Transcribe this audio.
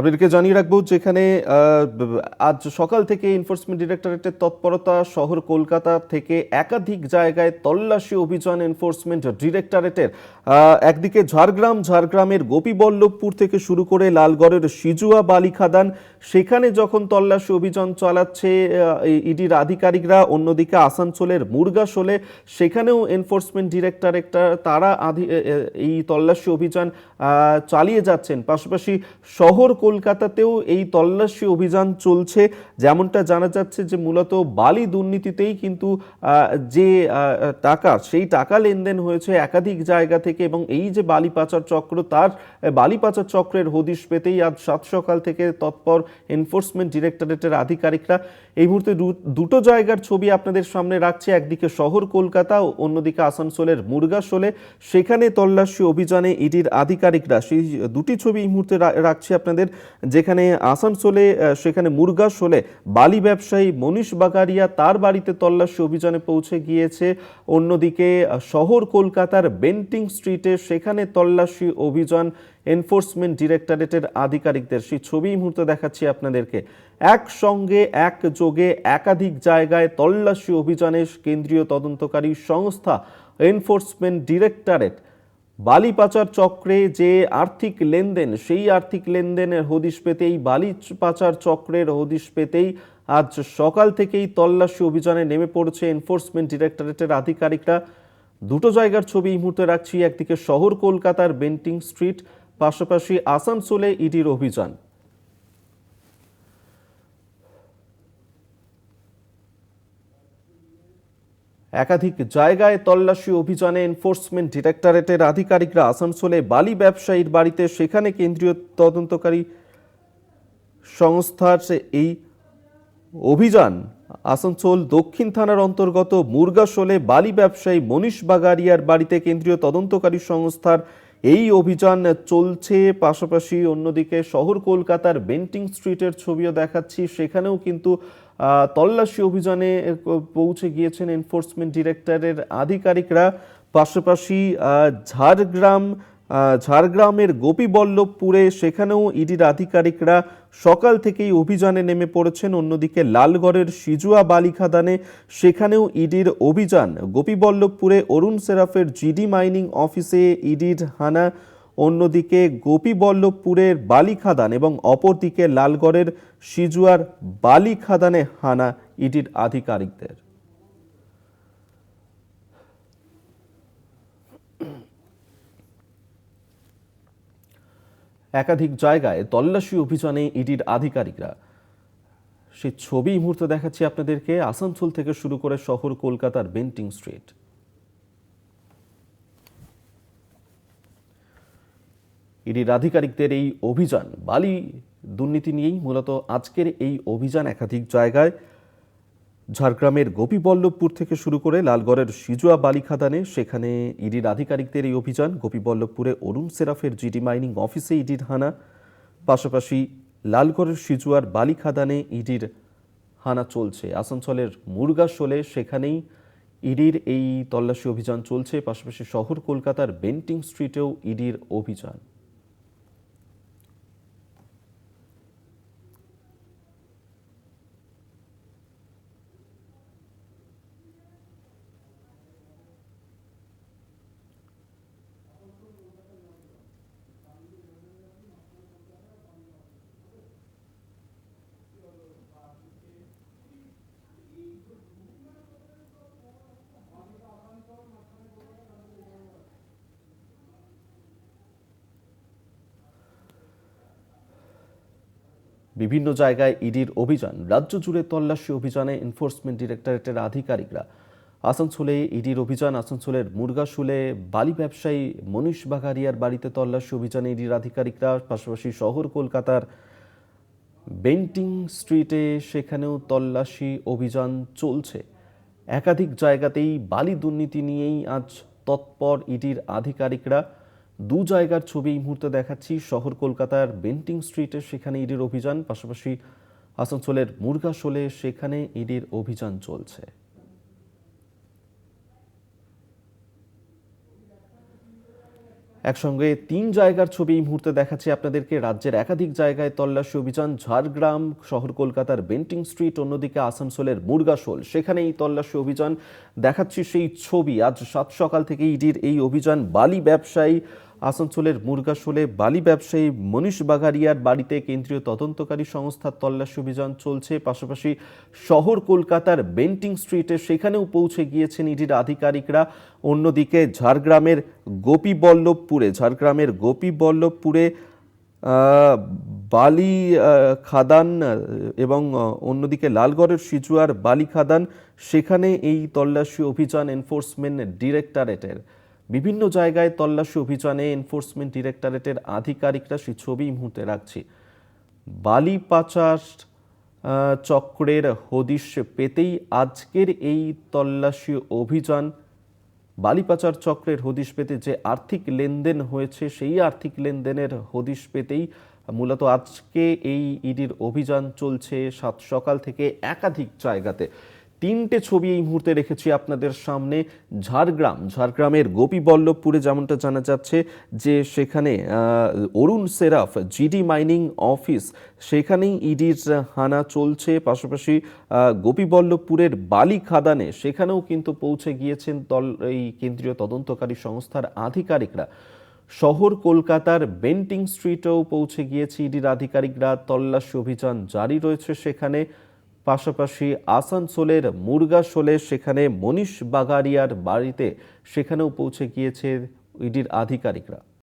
আপনাদেরকে জানিয়ে রাখব যেখানে আজ সকাল থেকে এনফোর্সমেন্ট ডিরেক্টরেটের তৎপরতা, শহর কলকাতা থেকে একাধিক জায়গায় তল্লাশি অভিযান এনফোর্সমেন্ট ডিরেক্টরেটের একদিকে ঝাড়গ্রাম, ঝাড়গ্রামের গোপীবল্লভপুর থেকে শুরু করে লালগড়ের সিজুয়া বালি খাদান সেখানে যখন তল্লাশি অভিযান চালাচ্ছে ইডির আধিকারিকরা, অন্যদিকে আসানসোলের মুরগাশোলে সেখানেও এনফোর্সমেন্ট ডিরেক্টরেটটা তারা এই তল্লাশি অভিযান চালিয়ে যাচ্ছেন। পাশাপাশি শহর কলকাতাতেও এই তল্লাশি অভিযান চলছে। যেমনটা জানা যাচ্ছে যে মূলত বালি দুর্নীতিতেই কিন্তু যে টাকা, সেই টাকা লেনদেন হয়েছে একাধিক জায়গা থেকে এবং এই যে বালি পাচার চক্র, তার বালি পাচার চক্রের হদিশ পেতেই আজ সাত সকাল থেকে তৎপর এনফোর্সমেন্ট ডিরেক্টরেটের আধিকারিকরা এই মুহূর্তে দুটো জায়গার ছবি আপনাদের সামনে রাখছে। একদিকে শহর কলকাতা ও অন্যদিকে আসানসোলের মুরগাশোলে সেখানে তল্লাশি অভিযানে ইডির আধিকারিকরা সেই দুটি ছবি এই মুহূর্তে রাখছি আপনাদের। যেখানে আসানসোলে সেখানে মুরগাশোলে বালি ব্যবসায়ী মনীষ বাগারিয়া তার বাড়িতে তল্লাশি অভিযানে পৌঁছে গিয়েছে। অন্যদিকে শহর কলকাতার বেন্টিং স্ট্রিটে সেখানে তল্লাশি অভিযান এনফোর্সমেন্ট ডিরেক্টরেটের আধিকারিকদের। সেই ছবি মুহূর্তে দেখাচ্ছি আপনাদেরকে। একসঙ্গে, একযোগে, একাধিক জায়গায় তল্লাশি অভিযানে কেন্দ্রীয় তদন্তকারী সংস্থা এনফোর্সমেন্ট ডিরেক্টরেট বালি পাচার চক্রে যে আর্থিক লেনদেন, সেই আর্থিক লেনদেনের হদিশ পেতেই বালি পাচার চক্রের হদিশ পেতেই আজ সকাল থেকেই তল্লাশি অভিযানে নেমে পড়েছে এনফোর্সমেন্ট ডিরেক্টরেটের আধিকারিকরা। দুটো জায়গার ছবি এই মুহূর্তে রাখছি, একদিকে শহর কলকাতার বেন্টিং স্ট্রিট, পাশাপাশি আসানসোলে ইডির অভিযান। একাধিক জায়গায় তল্লাশি অভিযানে এনফোর্সমেন্ট ডিরেক্টরেটের আধিকারিকরা আসানসোলে বালি ব্যবসায়ীর বাড়িতে সেখানে কেন্দ্রীয় তদন্তকারী সংস্থার এই অভিযান আসানসোল দক্ষিণ থানার অন্তর্গত মুরগাশোলে বালি ব্যবসায়ী মনীষ বাগারিয়ার বাড়িতে কেন্দ্রীয় তদন্তকারী সংস্থার এই অভিযান চলছে। পাশাপাশি অন্যদিকে শহর কলকাতার বেন্টিং স্ট্রিটের ছবিও দেখাচ্ছি। সেখানেও কিন্তু তল্লাশি অভিযানে পৌঁছে গিয়েছেন এনফোর্সমেন্ট ডিরেক্টরের আধিকারিকরা। পাশাপাশি ঝাড়গ্রাম ঝাড়গ্রামের গোপীবল্লভপুরে, সেখানেও ইডির আধিকারিকরা সকাল থেকেই অভিযানে নেমে পড়েছেন। অন্যদিকে লালগড়ের সিজুয়া বালিখাদানে, সেখানেও ইডির অভিযান। গোপীবল্লভপুরে অরুণ সেরাফের জিডি মাইনিং অফিসে ইডির হানা অন্যদিকে গোপীবল্লভপুরের বালিখাদান এবং অপরদিকে লালগড়ের সিজুয়ার বালিখাদানে হানা ইডির আধিকারিকদের। একাধিক জায়গায় তল্লাশি অভিযানে ইডির আধিকারিকরা। সেই ছবি মুহূর্তে দেখাচ্ছি আপনাদেরকে। আসানসোল থেকে শুরু করে শহর কলকাতার বেন্টিং স্ট্রিট। ইডির আধিকারিকদের এই অভিযান। বালি দুর্নীতি নিয়েই মূলত আজকের এই অভিযান একাধিক জায়গায়। ঝাড়গ্রামের গোপীবল্লভপুর থেকে শুরু করে লালগড়ের সিজুয়া বালি খাদানে সেখানে ইডির আধিকারিকদের এই অভিযান। গোপীবল্লভপুরে অরুণ সেরাফের জিডি মাইনিং অফিসে ইডির হানা। পাশাপাশি লালগড়ের সিজুয়ার বালি খাদানে ইডির হানা চলছে। আসানসোলের মুরগাশোলে সেখানেই ইডির এই তল্লাশি অভিযান চলছে। পাশাপাশি শহর কলকাতার বেন্টিং স্ট্রিটেও ইডির অভিযান। বিভিন্ন জায়গায় ইডির অভিযান, রাজ্য জুড়ে তল্লাশি অভিযানে এনফোর্সমেন্ট ডিরেক্টরেটের আধিকারিকরা। আসানসোলে ইডির অভিযান, আসানসোলের মুরগাসুলে বালি ব্যবসায়ী মনীষ বাগারিয়ার বাড়িতে তল্লাশি অভিযানে ইডির আধিকারিকরা, পাশাপাশি শহর কলকাতার বেন্টিং স্ট্রিটে সেখানেও তল্লাশি অভিযান চলছে। একাধিক জায়গাতেই বালি দুর্নীতি নিয়েই আজ তৎপর ইডির আধিকারিকরা দু জায়গার ছবি এই মুহূর্তে দেখাচ্ছি। শহর কলকাতার বেন্টিং স্ট্রিটে সেখানে ইডির অভিযান, পাশাপাশি আসানসোলের মুরগাশোলে সেখানে ইডির অভিযান চলছে। একসঙ্গে তিন জায়গার ছবি এই মুহূর্তে দেখাচ্ছি আপনাদেরকে। রাজ্যের একাধিক জায়গায় তল্লাশি অভিযান, ঝাড়গ্রাম, শহর কলকাতার বেন্টিং স্ট্রিট, অন্যদিকে আসানসোলের মুরগাশোল সেখানে এই তল্লাশি অভিযান দেখাচ্ছি সেই ছবি। আজ সাত সকাল থেকে ইডির এই অভিযান। বালি ব্যবসায়ী আসানসোলের মুরগাশোলে বালি ব্যবসায়ী মনীষ বাগারিয়ার বাড়িতে কেন্দ্রীয় তদন্তকারী সংস্থার তল্লাশি অভিযান চলছে। পাশাপাশি শহর কলকাতার বেন্টিং স্ট্রিটে সেখানেও পৌঁছে গিয়েছেন ইডির আধিকারিকরা। অন্যদিকে ঝাড়গ্রামের গোপীবল্লভপুরে ঝাড়গ্রামের গোপীবল্লভপুরে বালি খাদান এবং অন্যদিকে লালগড়ের সিজুয়ার বালি খাদান, সেখানে এই তল্লাশি অভিযান এনফোর্সমেন্ট ডিরেক্টরেটের বিভিন্ন জায়গায় তল্লাশি অভিযানে এনফোর্সমেন্ট ডিরেক্টরেটের আধিকারিকরা সেই ছবি মুহূর্তে রাখছি। বালি পাচার চক্রের হদিশ পেতেই আজকের এই তল্লাশি অভিযান বালি পাচার চক্রের হদিশ পেতে যে আর্থিক লেনদেন হয়েছে, সেই আর্থিক লেনদেনের হদিশ পেতেই মূলত আজকে এই ইডির অভিযান চলছে সাত সকাল থেকে একাধিক জায়গাতে। তিনটে ছবি এই মুহূর্তে রেখেছি আপনাদের সামনে। ঝাড়গ্রাম, ঝাড়গ্রামের গোপীবল্লভপুরে যেমনটা জানা যাচ্ছে যে সেখানে Arun Saraf, GD mining office, সেখানেই ইডির হানা চলছে। পাশাপাশি গোপীবল্লভপুরের বালি খাদানে সেখানেও কিন্তু পৌঁছে গিয়েছেন তল এই কেন্দ্রীয় তদন্তকারী সংস্থার আধিকারিকরা। শহর কলকাতার বেন্টিং স্ট্রিটেও পৌঁছে গিয়েছে ইডির আধিকারিকরা। তল্লাশি অভিযান জারি রয়েছে সেখানে। পাশাপাশি আসানসোলের মুরগাশোলে সেখানে মনীষ বাগারিয়ার বাড়িতে সেখানেও পৌঁছে গিয়েছে ইডির আধিকারিকরা।